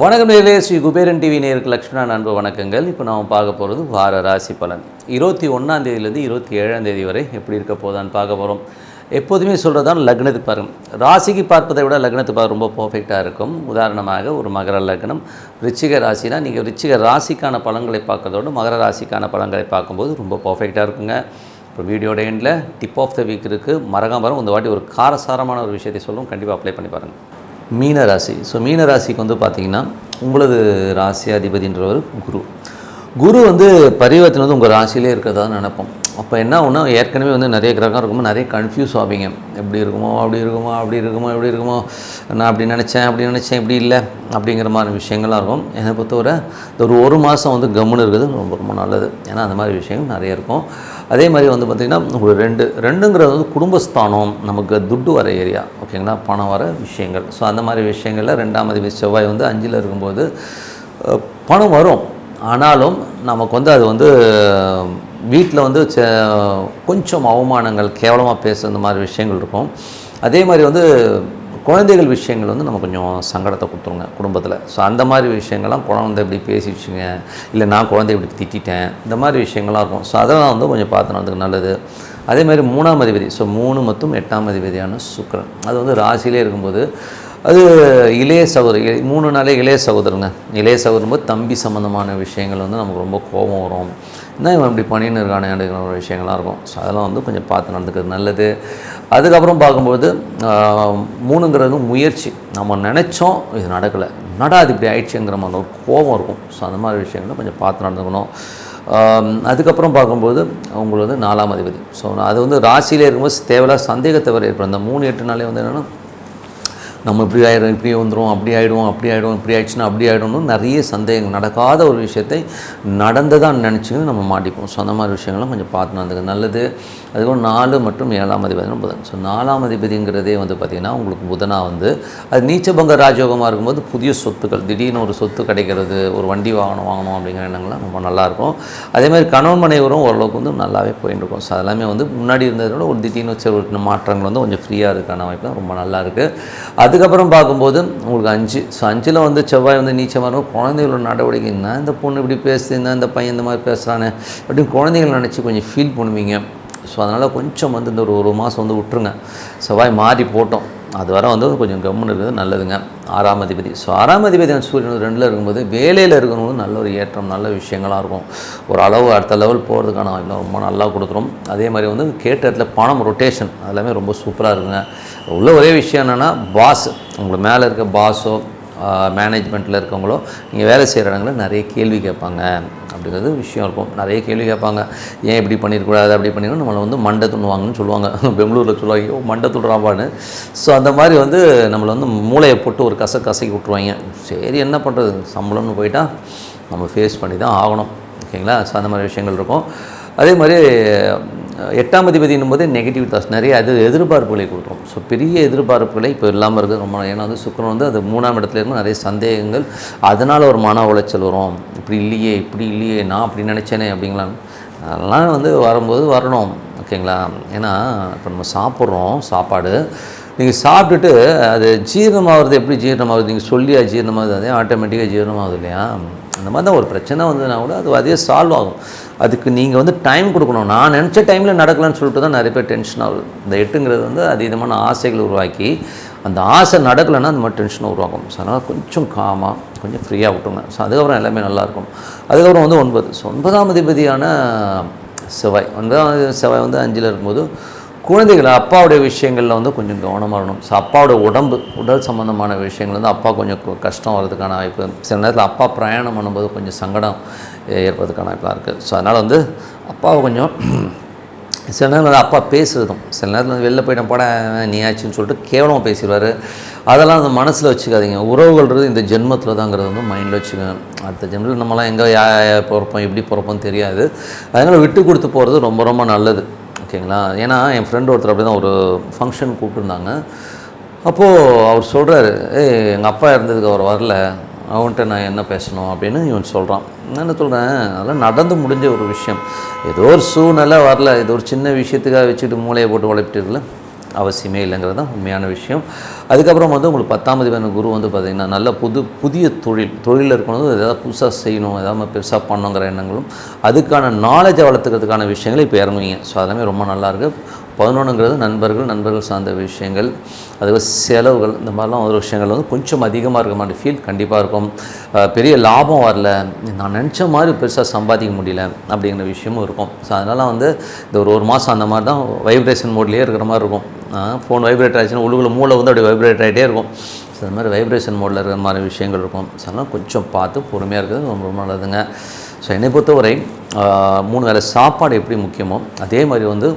வணக்கம் நேர்களே ஸ்ரீ குபேரன் டிவி நேருக்கு லக்ஷ்மணா அன்பு வணக்கங்கள். இப்போ நாம் பார்க்க போகிறது வார ராசி பலன். இருபத்தி ஒன்றாம் தேதியிலேருந்து இருபத்தி ஏழாம் தேதி வரை எப்படி இருக்க போதான்னு பார்க்க போகிறோம் எப்போதுமே சொல்கிறது தான் லக்னத்து பாருங்க ராசிக்கு பார்ப்பதை விட லக்னத்து பார்க்க ரொம்ப பர்ஃபெக்டாக இருக்கும். உதாரணமாக ஒரு மகர லக்னம் ரிச்சிக ராசினா நீங்கள் ரிச்சிக ராசிக்கான பலன்களை பார்க்கறதோடு மகர ராசிக்கான பலன்களை பார்க்கும்போது ரொம்ப பர்ஃபெக்டாக இருக்குங்க. இப்போ வீடியோட எண்டில் டிப் ஆஃப் த வீக் இருக்குது மறக்காம இந்த வாட்டி ஒரு காரசாரமான ஒரு விஷயத்தை சொல்லும். கண்டிப்பாக அப்ளை பண்ணி பாருங்கள் மீன ராசி. ஸோ மீன ராசிக்கு வந்து பார்த்தீங்கன்னா உங்களது ராசி அதிபதின்றவர் குரு. குரு வந்து பரிவர்த்தனை வந்து உங்கள் ராசியிலே இருக்கிறதா நினைப்போம். அப்போ என்ன ஒன்றா ஏற்கனவே வந்து நிறைய கிரகம் இருக்கும்போது நிறைய கன்ஃபியூஸ் ஆவீங்க. எப்படி இருக்குமோ அப்படி இருக்குமோ அப்படி இருக்குமோ எப்படி இருக்குமோ நான் அப்படி நினச்சேன் அப்படி நினச்சேன் இப்படி இல்லை அப்படிங்கிற மாதிரி விஷயங்கள்லாம் இருக்கும். என்னை பொறுத்தவரை இந்த ஒரு ஒரு மாதம் வந்து கம்முன்னு இருக்குது ரொம்ப ரொம்ப நல்லது. ஏன்னா அந்த மாதிரி விஷயங்கள் நிறைய இருக்கும். அதே மாதிரி வந்து பார்த்திங்கன்னா ஒரு ரெண்டு ரெண்டுங்கிறது வந்து குடும்பஸ்தானம் நமக்கு துட்டு வர ஏரியா. ஓகேங்களா? பணம் வர விஷயங்கள். ஸோ அந்த மாதிரி விஷயங்களில் ரெண்டாம் அதிபதி செவ்வாய் வந்து அஞ்சில் இருக்கும்போது பணம் வரும். ஆனாலும் நமக்கு வந்து அது வந்து வீட்டில் வந்து ச- கொஞ்சம் அவமானங்கள் கேவலமாக பேசுகிற இந்த மாதிரி விஷயங்கள் இருக்கும். அதே மாதிரி வந்து குழந்தைகள் விஷயங்கள் வந்து நம்ம கொஞ்சம் சங்கடத்தை கொடுத்துருங்க குடும்பத்தில். ஸோ அந்த மாதிரி விஷயங்கள்லாம் குழந்தை இப்படி பேசிடுச்சுங்க இல்லை நான் குழந்தை இப்படி திட்டிட்டேன் இந்த மாதிரி விஷயங்கள்லாம் இருக்கும். ஸோ அதெல்லாம் வந்து கொஞ்சம் பார்த்து நடந்துக்கு நல்லது. அதே மாதிரி மூணாம் அதிபதி ஸோ மூணு மற்றும் எட்டாம் அதிபதியான சுக்கரன். அது வந்து ராசியிலே இருக்கும்போது அது இளைய சகோதரி மூணு நாளே இளைய சகோதரங்க. இளைய சகோதரன் போது தம்பி சம்மந்தமான விஷயங்கள் வந்து நமக்கு ரொம்ப கோபம் வரும். என்ன இவன் இப்படி பண்ணின்னு இருக்கானே அப்படிங்கிற ஒரு விஷயங்கள்லாம் இருக்கும். ஸோ அதெல்லாம் வந்து கொஞ்சம் பார்த்து நடந்துக்கிறது நல்லது. அதுக்கப்புறம் பார்க்கும்போது மூணுங்கிறது முயற்சி. நம்ம நினச்சோம் இது நடக்கலை. நடா அது இப்படி ஆயிடுச்சுங்கிற மாதிரி ஒரு கோபம் இருக்கும். ஸோ அந்த மாதிரி விஷயங்களை கொஞ்சம் பார்த்து நடந்துக்கணும். அதுக்கப்புறம் பார்க்கும்போது அவங்களுக்கு வந்து நாலாம் அதிபதி. ஸோ அது வந்து ராசியிலே இருக்கும்போது தேவையில்லாத சந்தேகத்தை வர ஏற்படும். அந்த மூணு எட்டு நாளே வந்து என்னென்னா நம்ம இப்படி ஆயிடும் இப்படி வந்துடும் அப்படி ஆகிடும் அப்படி ஆகிடும் இப்படி ஆயிடுச்சுன்னா அப்படி ஆகிடும்னு நிறைய சந்தேகம் நடக்காத ஒரு விஷயத்தை நடந்ததான் நினச்சிக்கின்னு நம்ம மாட்டிப்போம். ஸோ அந்த மாதிரி விஷயங்களும் கொஞ்சம் பார்த்து நடந்துக்க நல்லது. அதுக்கப்புறம் நாலு மற்றும் ஏழாம் அதிபதி புதன். ஸோ நாலாம் அதிபதிங்கிறதே வந்து பார்த்திங்கன்னா உங்களுக்கு புதனாக வந்து அது நீச்சபங்க ராஜயோகமாக இருக்கும்போது புதிய சொத்துக்கள் திடீர்னு ஒரு சொத்து கிடைக்கிறது ஒரு வண்டி வாங்கணும் வாங்கணும் அப்படிங்கிற எண்ணங்கள்லாம் ரொம்ப நல்லாயிருக்கும் அதே மாதிரி கணவன் மனைவரும் ஓரளவுக்கு வந்து நல்லாவே போயிட்டு இருக்கும். ஸோ அதெல்லாமே வந்து முன்னாடி இருந்ததை விட ஒரு திடீர்னு வச்ச ஒரு மாற்றங்கள் வந்து கொஞ்சம் ஃப்ரீயாக இருக்கான வாய்ப்பு ரொம்ப நல்லா இருக்குது அதுக்கப்புறம் பார்க்கும்போது உங்களுக்கு அஞ்சு ஸோ அஞ்சில் வந்து செவ்வாய் வந்து நீச்சமாக இருக்கும். குழந்தைகளோட நடவடிக்கை என்ன இந்த பொண்ணு இப்படி பேசுது? என்ன இந்த பையன் இந்த மாதிரி பேசுகிறானே அப்படின்னு குழந்தைகள் நினச்சி கொஞ்சம் ஃபீல் பண்ணுவீங்க. ஸோ அதனால் கொஞ்சம் வந்து இந்த ஒரு ஒரு மாதம் வந்து விட்டுருங்க. செவ்வாய் மாறி போட்டோம். அது வர வந்து கொஞ்சம் கம்முன்னு இருக்கிறது நல்லதுங்க. ஆறாம் அதிபதி. ஸோ ஆறாம் அதிபதி சூரியன் வந்து ரெண்டில் இருக்கும்போது வேலையில் இருக்கும்போது நல்ல ஒரு ஏற்றம் நல்ல விஷயங்களாக இருக்கும். ஒரு அளவு அடுத்த லெவல் போகிறதுக்கான வாய்ப்பு ரொம்ப நல்லா கொடுத்துரும். அதே மாதிரி வந்து கேட்ட இடத்துல பணம் ரொட்டேஷன் அதெல்லாமே ரொம்ப சூப்பராக இருக்குங்க. உள்ள ஒரே விஷயம் என்னென்னா பாஸ் உங்களுக்கு மேலே இருக்க பாஸோ மேனேஜ்மெண்ட்டில் இருக்கவங்களோ நீங்கள் வேலை செய்கிற இடங்களில் நிறைய கேள்வி கேட்பாங்க. அப்படிங்கிறது விஷயம் இருக்கும். நிறைய கேள்வி கேட்பாங்க. ஏன் இப்படி பண்ணிடக்கூடாது அப்படி பண்ணிடணும் நம்மளை வந்து மண்டை துண்ணுவாங்கன்னு சொல்லுவாங்க. பெங்களூரில் சொல்லுவாங்க ஐயோ மண்டை துண்டுறாப்பான்னு ஸோ அந்த மாதிரி வந்து நம்மளை வந்து மூளையை போட்டு ஒரு கச கசக்கி விட்ருவாங்க சரி என்ன பண்ணுறது சம்பளம்னு போயிட்டால் நம்ம ஃபேஸ் பண்ணி தான் ஆகணும். ஓகேங்களா? ஸோ அந்த மாதிரி விஷயங்கள் இருக்கும். அதே மாதிரி அஹ், எட்டாம் அதிபதினும் போது நெகட்டிவ் தாட்ஸ் நிறைய அது எதிர்பார்ப்புகளை கொடுக்கும். ஸோ பெரிய எதிர்பார்ப்புகளை இப்போ இல்லாமல் இருக்குது ரொம்ப ஏன்னா வந்து சுக்கரன் வந்து அது மூணாம் இடத்துல இருக்கும் நிறைய சந்தேகங்கள். அதனால் ஒரு மன உளைச்சல் வரும். இப்படி இல்லையே இப்படி இல்லையே நான் அப்படி நினச்சேனே அப்படிங்களாம் அதெல்லாம் வந்து வரும்போது வரணும். ஓகேங்களா ஏன்னா இப்போ நம்ம சாப்பிட்றோம் சாப்பாடு. நீங்கள் சாப்பிட்டுட்டு அது ஜீரணமாகிறது எப்படி ஜீரணமாகுது? நீங்கள் சொல்லி அது ஜீரணமாகுது? அதே ஆட்டோமேட்டிக்காக ஜீரணமாகுது இல்லையா? அந்த மாதிரி தான் ஒரு பிரச்சனை வந்ததுனா கூட அது அதே சால்வ் ஆகும். அதுக்கு நீங்கள் வந்து டைம் கொடுக்கணும். நான் நினச்ச டைமில் நடக்கலன்னு சொல்லிட்டு தான் நிறைய பேர் டென்ஷன் ஆகுது. இந்த எட்டுங்கிறது வந்து அதீதமான ஆசைகள் உருவாக்கி அந்த ஆசை நடக்கலைன்னா அந்த மாதிரி டென்ஷன் உருவாக்கும். ஸோ அதனால் கொஞ்சம் காமாக கொஞ்சம் ஃப்ரீயாக விட்டுங்க ஸோ அதுக்கப்புறம் எல்லாமே நல்லாயிருக்கும் அதுக்கப்புறம் வந்து ஒன்பது. ஸோ ஒன்பதாம் அதிபதியான செவ்வாய். ஒன்பதாம் செவ்வாய் வந்து அஞ்சில் இருக்கும்போது குழந்தைகள் அப்பாவுடைய விஷயங்களில் வந்து கொஞ்சம் கவனமாக இருக்கணும். ஸோ அப்பாவோட உடம்பு உடல் சம்மந்தமான விஷயங்கள் வந்து அப்பா கொஞ்சம் கஷ்டம் வர்றதுக்கான வாய்ப்பு. சில நேரத்தில் அப்பா பிரயாணம் பண்ணும்போது கொஞ்சம் சங்கடம் ஏற்படுறதுக்கான வாய்ப்பாக இருக்குது ஸோ அதனால் வந்து அப்பாவை கொஞ்சம் சில நேரம் வந்து அப்பா பேசுகிறதும் சில நேரத்தில் வந்து வெளில போயிட்டேன் போட நீ ஆச்சுன்னு சொல்லிட்டு கேவலமாக பேசிடுவார். அதெல்லாம் அந்த மனசில் வச்சுக்காதீங்க. உறவுகள்ன்றது இந்த ஜென்மத்தில் தாங்கிறது வந்து மைண்டில் வச்சுக்கோங்க. அடுத்த ஜென்மத்தில் நம்மலாம் எங்கே யா பிறப்போம் எப்படி பிறப்போம் தெரியாது. அதனால் விட்டு கொடுத்து போகிறது ரொம்ப ரொம்ப நல்லது. ஓகேங்களா? ஏன்னா என் ஃப்ரெண்டு ஒருத்தர் அப்படி தான் ஒரு ஃபங்க்ஷன் கூப்பிட்டுருந்தாங்க. அப்போது அவர் சொல்கிறாரு ஏய் எங்கள் அப்பா இருந்ததுக்கு அவர் வரல. அவன்கிட்ட நான் என்ன பேசணும்? அப்படின்னு இவன் சொல்கிறான் நான் என்ன சொல்கிறேன் அதெல்லாம் நடந்து முடிஞ்ச ஒரு விஷயம். ஏதோ ஒரு சூழ்நிலை வரல. ஏதோ ஒரு சின்ன விஷயத்துக்காக வச்சுட்டு மூளையை போட்டு உழைப்பிட்டு அவசியமே இல்லைங்கிறது தான் உண்மையான விஷயம். அதுக்கப்புறம் வந்து உங்களுக்கு பத்தாம் தேதியான குரு வந்து பார்த்திங்கன்னா நல்ல புது புதிய தொழில் தொழிலில் இருக்கணும் ஏதாவது புதுசாக செய்யணும் ஏதாவது பெருசாக பண்ணணுங்கிற எண்ணங்களும் அதுக்கான நாலேஜை வளர்த்துக்கிறதுக்கான விஷயங்களை இப்போ இறங்குவீங்க. ஸோ அதெல்லாமே ரொம்ப நல்லாயிருக்கு. பதினொன்றுங்கிறது நண்பர்கள் நண்பர்கள் சார்ந்த விஷயங்கள் அதுவே செலவுகள் இந்த மாதிரிலாம் ஒரு விஷயங்கள் வந்து கொஞ்சம் அதிகமாக இருக்க மாதிரி ஃபீல் கண்டிப்பாக இருக்கும். பெரிய லாபம் வரல. நான் நினச்ச மாதிரி பெருசாக சம்பாதிக்க முடியல அப்படிங்கிற விஷயமும் இருக்கும். ஸோ அதனால் வந்து இந்த ஒரு ஒரு மாதம் அந்த மாதிரி தான் வைப்ரேஷன் மோட்லேயே இருக்கிற மாதிரி இருக்கும். ஃபோன் வைப்ரேட் ஆச்சுன்னா உள்ளுக்குள்ள மூளை வந்து அப்படியே வைப்ரேட் ஆகிட்டே இருக்கும். ஸோ அந்த மாதிரி வைப்ரேஷன் மோடில் இருக்கிற மாதிரி விஷயங்கள் இருக்கும். ஸோ அதனால் கொஞ்சம் பார்த்து பொறுமையாக இருக்கிறது ரொம்ப ரொம்ப நல்லதுங்க. ஸோ என்னை பொறுத்தவரை மூணு வேளை சாப்பாடு எப்படி முக்கியமோ அதே மாதிரி வந்து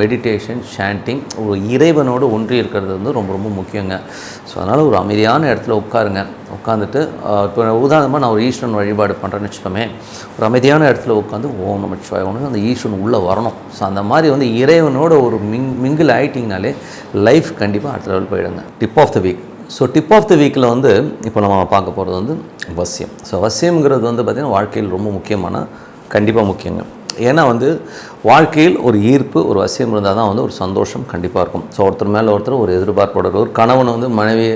மெடிடேஷன் ஷாண்டிங் ஒரு இறைவனோடு ஒன்றி இருக்கிறது வந்து ரொம்ப ரொம்ப முக்கியங்க. ஸோ அதனால் ஒரு அமைதியான இடத்துல உட்காருங்க. உட்காந்துட்டு இப்போ உதாரணமாக நான் ஒரு ஈஸ்வரன் வழிபாடு பண்ணுறேன்னு வச்சுக்கோமே ஒரு அமைதியான இடத்துல உட்காந்து ஓம் நம ஒன்று அந்த ஈஸ்வரன் உள்ளே வரணும். ஸோ அந்த மாதிரி வந்து இறைவனோட ஒரு மிங் மிங்கில் ஆகிட்டிங்கனாலே லைஃப் கண்டிப்பாக அடுத்த லெவல் போயிடுங்க. Tip of the week so tip of the வீக்கில் வந்து இப்போ நம்ம பார்க்க போகிறது வந்து வசியம் ஸோ வசியம்ங்கிறது வந்து பார்த்திங்கன்னா வாழ்க்கையில் ரொம்ப முக்கியமான கண்டிப்பாக முக்கியங்க. ஏன்னா வந்து வாழ்க்கையில் ஒரு ஈர்ப்பு ஒரு வசியம் இருந்தால் தான் வந்து ஒரு சந்தோஷம் கண்டிப்பாக இருக்கும். ஸோ ஒருத்தர் மேலே ஒருத்தர் ஒரு எதிர்பார்ப்போட ஒரு கணவன் வந்து மனைவி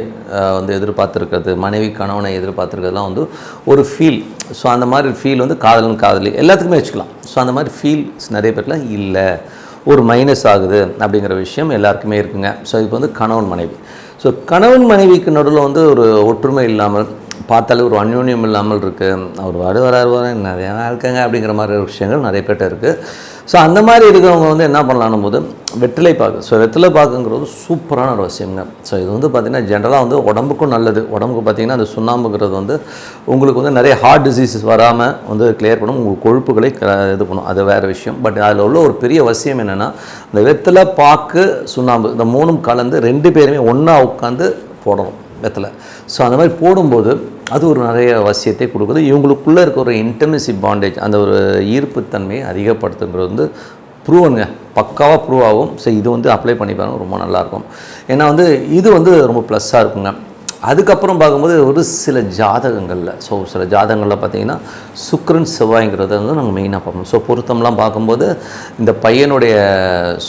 வந்து எதிர்பார்த்துருக்கிறது மனைவி கணவனை எதிர்பார்த்துருக்கிறதுலாம் வந்து ஒரு ஃபீல் ஸோ அந்த மாதிரி ஃபீல் வந்து காதலன் காதலி எல்லாத்துக்குமே வச்சுக்கலாம். ஸோ அந்த மாதிரி ஃபீல்ஸ் நிறைய பேர்லாம் இல்லை. ஒரு மைனஸ் ஆகுது அப்படிங்கிற விஷயம் எல்லாருக்குமே இருக்குங்க. ஸோ இப்போ வந்து கணவன் மனைவி. ஸோ கணவன் மனைவிக்கு நடுவில் வந்து ஒரு ஒற்றுமை இல்லாமல் பார்த்தாலே ஒரு அந்யோன்யம் இல்லாமல் இருக்குது அவர் வருவார் வராரு வர நிறையா இருக்காங்க அப்படிங்கிற மாதிரி விஷயங்கள் நிறைய பேர்ட்ட இருக்குது ஸோ அந்த மாதிரி இருக்கிறவங்க வந்து என்ன பண்ணலான்னு போது வெற்றிலை பாக்கு. ஸோ வெற்றிலை பாக்குங்கிறது சூப்பரான ஒரு விஷயங்க ஸோ இது வந்து பார்த்திங்கன்னா ஜென்ரலாக வந்து உடம்புக்கும் நல்லது. உடம்புக்கு பார்த்திங்கன்னா அந்த சுண்ணாம்புங்கிறது வந்து உங்களுக்கு வந்து நிறைய ஹார்ட் டிசீசஸ் வராமல் வந்து கிளியர் பண்ணும். உங்களுக்கு கொழுப்புகளை க- இது பண்ணும். அது வேறு விஷயம். பட் அதில் உள்ள ஒரு பெரிய அவசியம் என்னென்னா இந்த வெற்றிலை பாக்கு சுண்ணாம்பு இந்த மூணும் கலந்து ரெண்டு பேருமே ஒன்றா உட்காந்து போடணும் வெத்தலை ஸோ அந்த மாதிரி போடும்போது அது ஒரு நிறைய வசியத்தை கொடுக்குது. இவங்களுக்குள்ளே இருக்க ஒரு இன்டர்னசி பாண்டேஜ் அந்த ஒரு ஈர்ப்புத்தன்மையை அதிகப்படுத்துங்கிறது வந்து ப்ரூவனுங்க பக்காவாக ப்ரூவ் ஆகும். ஸோ இது வந்து அப்ளை பண்ணி பாருங்கள் ரொம்ப நல்லாயிருக்கும் ஏன்னா வந்து இது வந்து ரொம்ப ப்ளஸ்ஸாக இருக்குங்க. அதுக்கப்புறம் பார்க்கும்போது ஒரு சில ஜாதகங்களில் ஸோ சில ஜாதகங்களில் பார்த்தீங்கன்னா சுக்கரன் செவ்வாய்ங்கிறத வந்து நாங்கள் மெயினாக பார்ப்போம். ஸோ பொருத்தம்லாம் பார்க்கும்போது இந்த பையனுடைய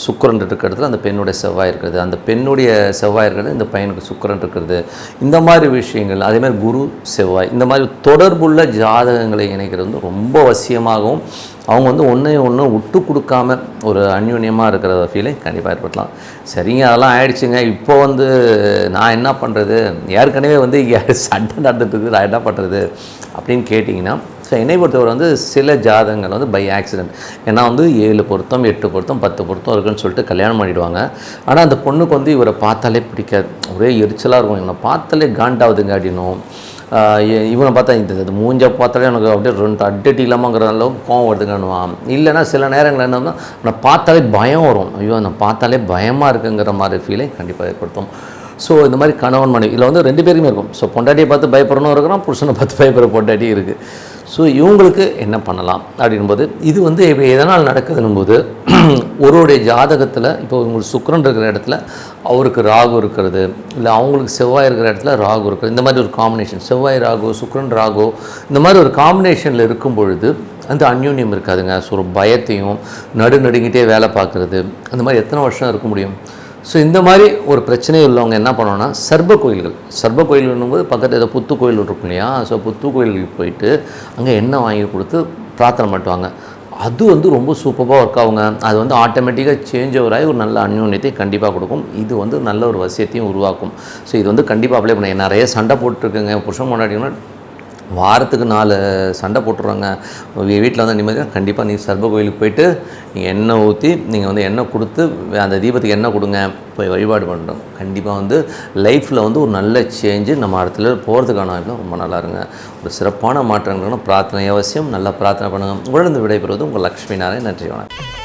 சுக்கிரன் இருக்கிறதுல அந்த பெண்ணுடைய செவ்வாய் இருக்கிறது. அந்த பெண்ணுடைய செவ்வாய் இருக்கிறது இந்த பையனுக்கு சுக்கரன் இருக்கிறது. இந்த மாதிரி விஷயங்கள் அதேமாதிரி குரு செவ்வாய் இந்த மாதிரி தொடர்புள்ள ஜாதகங்களை இணைக்கிறது வந்து ரொம்ப அவசியமாகவும் அவங்க வந்து ஒன்றே ஒன்று விட்டு கொடுக்காம ஒரு அந்யூன்யமாக இருக்கிற ஃபீலை கண்டிப்பாக ஏற்படுத்தலாம் சரிங்க அதெல்லாம் ஆயிடுச்சுங்க. இப்போ வந்து நான் என்ன பண்ணுறது ஏற்கனவே வந்து சண்டை நடந்துட்டு இருக்குது. நான் என்ன பண்ணுறது அப்படின்னு கேட்டிங்கன்னா ஸோ என்னை பொறுத்தவரை வந்து சில ஜாதகங்கள் வந்து பை ஆக்சிடென்ட் ஏன்னா வந்து ஏழு பொருத்தம் எட்டு பொருத்தம் பத்து பொருத்தம் இருக்குன்னு சொல்லிட்டு கல்யாணம் பண்ணிவிடுவாங்க ஆனால் அந்த பொண்ணுக்கு வந்து இவரை பார்த்தாலே பிடிக்காது. ஒரே எரிச்சலாக இருக்கும். இவனை பார்த்தாலே காண்டாவதுங்க அப்படின்னும். இவனை பார்த்தா இந்த மூஞ்ச பார்த்தாலே எனக்கு அப்படியே ரெண்டு அட்டடி இல்லாமங்கிற அளவுக்கு கோவம் வருதுங்கன்னுவான் இல்லைன்னா சில நேரங்கள் என்னன்னா நான் பார்த்தாலே பயம் வரும். ஐயோ நான் பார்த்தாலே பயமாக இருக்குங்கிற மாதிரி ஃபீலை கண்டிப்பாக ஏற்படுத்தும். ஸோ இந்த மாதிரி கணவன் மனைவி இதில் வந்து ரெண்டு பேருமே இருக்கும். ஸோ பொண்டாட்டியை பார்த்து பயப்படணும் இருக்கிறான் புருஷனை பார்த்து பயப்படுற பொண்டாட்டி இருக்குது ஸோ இவங்களுக்கு என்ன பண்ணலாம் அப்படின்போது இது வந்து இப்போ எதனால் நடக்குதுன்னும்போது ஒருவருடைய ஜாதகத்தில் இப்போ உங்களுக்கு சுக்கரன் இருக்கிற இடத்துல அவருக்கு ராகு இருக்கிறது இல்லை அவங்களுக்கு செவ்வாய் இருக்கிற இடத்துல ராகு இருக்கிறது இந்த மாதிரி ஒரு காம்பினேஷன் செவ்வாய் ராகு சுக்கரன் ராகு இந்த மாதிரி ஒரு காம்பினேஷனில் இருக்கும் பொழுது அந்த அந்யோன்யம் இருக்காதுங்க. ஸோ ஒரு பயத்தையும் நடு நடுங்கிட்டே வேலை பார்க்குறது அந்த மாதிரி எத்தனை வருஷம் இருக்க முடியும்? ஸோ இந்த மாதிரி ஒரு பிரச்சனை உள்ளவங்க என்ன பண்ணோன்னா சர்ப கோயில்கள். சர்ப கோயில்னும் போது பக்கத்தில் ஏதோ புத்து கோயில் இருக்கும் இல்லையா? ஸோ புத்து கோயிலுக்கு போயிட்டு அங்கே எண்ணெய் வாங்கி கொடுத்து பிரார்த்தனை பண்ணுவாங்க. அது வந்து ரொம்ப சூப்பராக ஒர்க் ஆகுங்க. அது வந்து ஆட்டோமேட்டிக்காக சேஞ்ச் ஓவர் ஆகி ஒரு நல்ல அந்யோன்யத்தை கண்டிப்பாக கொடுக்கும். இது வந்து நல்ல ஒரு வசியத்தையும் உருவாக்கும். ஸோ இது வந்து கண்டிப்பாக அப்ளை பண்ண நிறைய சண்டை போட்டுருக்குங்க. புருஷன் முன்னாடினா வாரத்துக்கு நாலு சண்டை போட்டுருவாங்க வீட்டில் வந்து நிம்மதியாக கண்டிப்பாக நீங்கள் சர்ப கோயிலுக்கு போயிட்டு நீங்கள் எண்ணெய் ஊற்றி நீங்கள் வந்து எண்ணெய் கொடுத்து அந்த தீபத்துக்கு எண்ணெய் கொடுங்க. போய் வழிபாடு பண்ணுறோம் கண்டிப்பாக வந்து லைஃப்பில் வந்து ஒரு நல்ல சேஞ்சு நம்ம இடத்துல போகிறதுக்கான வாய்ப்பு ரொம்ப நல்லா இருங்க ஒரு சிறப்பான மாற்றங்கள்னா பிரார்த்தனை அவசியம். நல்லா பிரார்த்தனை பண்ணுங்கள் உங்களிடம் விடைபெறுவது உங்கள் லக்ஷ்மி நாராயண் நன்றி வணக்கம்.